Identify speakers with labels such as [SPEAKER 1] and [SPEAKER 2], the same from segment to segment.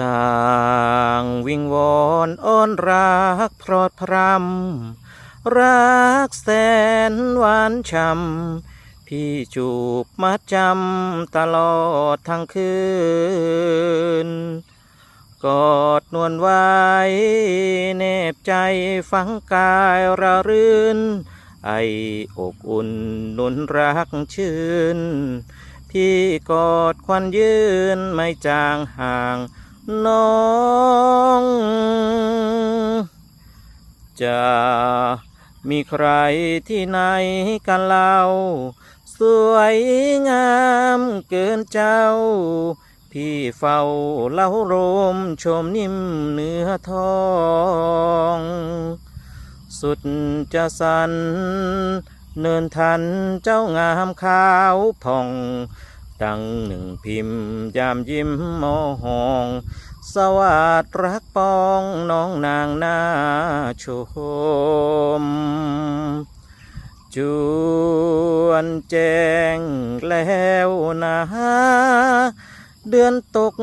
[SPEAKER 1] ต่างวิงวอนอ้อนรักพรอดพรำรักแสนหวานช่ำพี่จูบมาจำตลอดทั้งคืน กอดนวลไว้เนบใจฝังกายระรื่น ไออกอุ่นนุนรักชื่น พี่กอดควันยืนไม่จางห่าง น้องจะมีใครที่ไหนกันเล่า สวยงามเกินเจ้า พี่เฝ้าเล่ารมชมนิ่มเนื้อทอง สุดจะสัน เนินทันเจ้างามขาวผ่อง ดังหนึ่งพิมพ์ยามยิ้มมอหองสวัสดรักปองน้องนางนาชม จวนแจ้งแล้วนะเดือนตก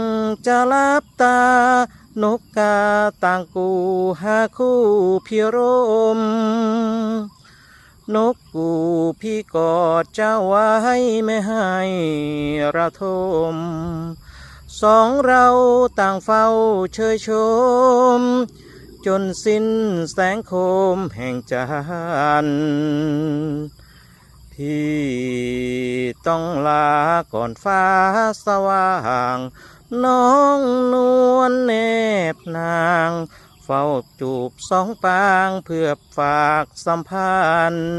[SPEAKER 1] จะลับตา นกกาต่างกูหาคู่พี่รม นกกูพี่กอดเจ้าไว้ไม่ให้ระทม สองเราต่างเฝ้าเชยชม จนสิ้นแสงโคมแห่งจันทร์พี่ต้องลาก่อนฟ้าสว่าง น้องนวลเนบนาง เฝ้าจูบสองปางเพื่อฝากสัมพันธ์